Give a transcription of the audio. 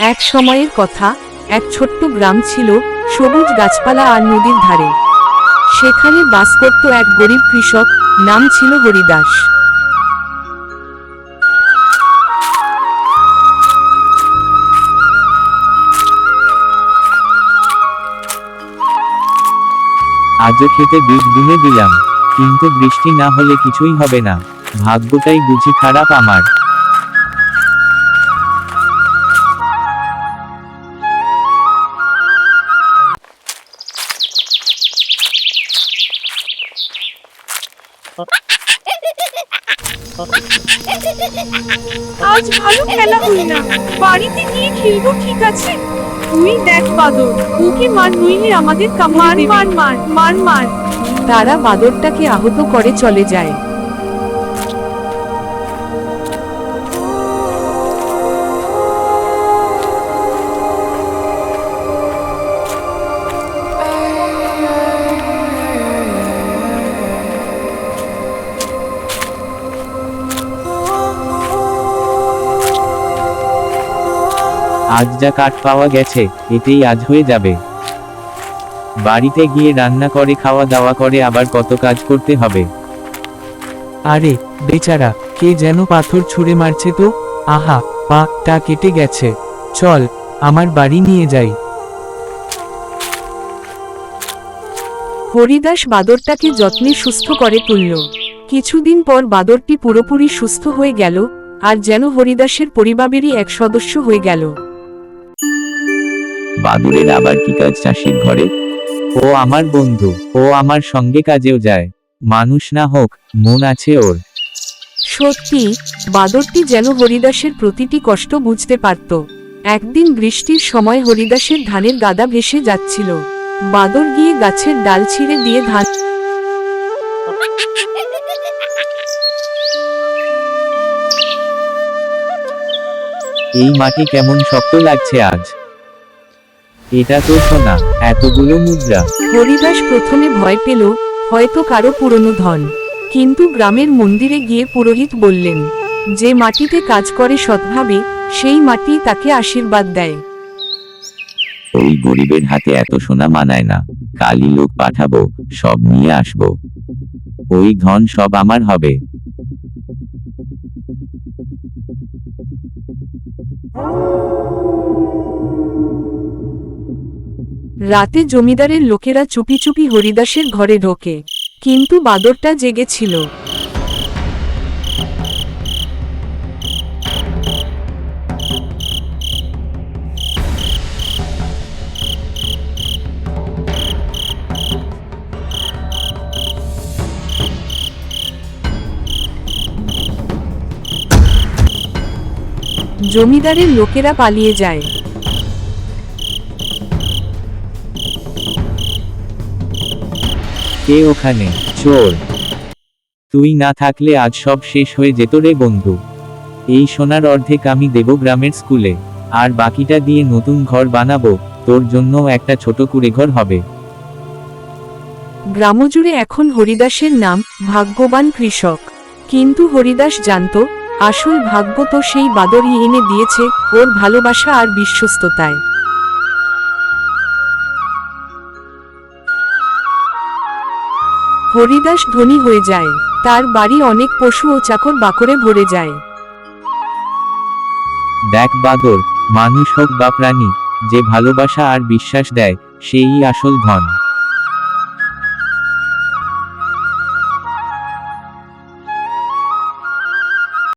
এক সময়ের কথা, এক ছোট্ট গ্রাম ছিল সবুজ গাছপালা আর নদীর ধারে। সেখানে বাস করত এক গরিব কৃষক, নাম ছিল হরিদাস। আজও খেতে বীজ বুনে দিলাম, কিন্তু বৃষ্টি না হলে কিছুই হবে না। ভাগ্যটাই বুঝি খারাপ আমার। আজ ভালো খেলা হই না। বাড়িতে গিয়ে খেলব ঠিক আছে? তুই দেখ বাদর ওকে মার নইলে আমাদের কামার মার মার মার মার তারা বাদরটাকে আহত করে চলে যায়। আজ যা কাঠ পাওয়া গেছে এতেই আজ হয়ে যাবে। বাড়িতে গিয়ে রান্না করে খাওয়া দাওয়া করে আবার কত কাজ করতে হবে। আরে বেচারা কে যেন পাথর ছুঁড়ে মারছে তো? আহা পাটা কেটে গেছে। চল আমার বাড়ি নিয়ে যাই। হরিদাস বাদরটাকে যত্নে সুস্থ করে তুলল। কিছুদিন পর বাদরটি পুরোপুরি সুস্থ হয়ে গেল আর যেন হরিদাসের পরিবারেরই এক সদস্য হয়ে গেল। বাদুরের আবার কি কাজ চাষির ঘরে? ও আমার বন্ধু ও আমার সঙ্গে কাজেও যায়। মানুষ না হোক মন আছে ওর। সত্যি বাদরটি যেন হরিদাসের প্রতিটি কষ্ট বুঝতে পারত। একদিন বৃষ্টির সময় হরিদাসের ধানের গাদা ভেসে যাচ্ছিল। বাদর গিয়ে গাছের ডাল ছিঁড়ে দিয়ে ধান এই মাটি কেমন শক্ত লাগছে আজ? এটা তো সোনা এতগুলো মুদ্রা। হরিদাস প্রথমে ভয় পেল হয়তো কারও পুরনো ধন। কিন্তু গ্রামের মন্দিরে গিয়ে পুরোহিত বললেন যে মাটিতে কাজ করে সৎভাবে সেই মাটি তাকে আশীর্বাদ দেয়। ওই গরিবের হাতে এত সোনা মানায় না কালি লোক পাঠাবো সব নিয়ে আসব। ওই ধন সব আমার হবে। রাতে জমিদারের লোকেরা চুপি চুপি হরিদাসের ঘরে ঢোকে। কিন্তু বাদরটা জেগেছিল জমিদারের লোকেরা পালিয়ে যায়। কে ওখানে? চোর। তুই না থাকলে আজ সব শেষ হয়ে যেত রে বন্ধু। এই সোনার অর্ধেক আমি দেব গ্রামের স্কুলে। আর বাকিটা দিয়ে নতুন ঘর বানাবো, তোর জন্য একটা ছোট কুড়ে ঘর হবে। গ্রামজুড়ে এখন হরিদাসের নাম, ভাগ্যবান কৃষক। কিন্তু হরিদাস জানত, আসল ভাগ্য তো সেই বাদরই এনে দিয়েছে, ওর ভালোবাসা আর বিশ্বস্ততায়। হরিদাস ধনী হয়ে যায়। তার বাড়ি অনেক পশু ও চাকর বাকরে ভরে যায়। দেখ বাদর, মানুষ হোক বা প্রাণী, যে ভালোবাসা আর বিশ্বাস দেয়, সেই আসল ধন।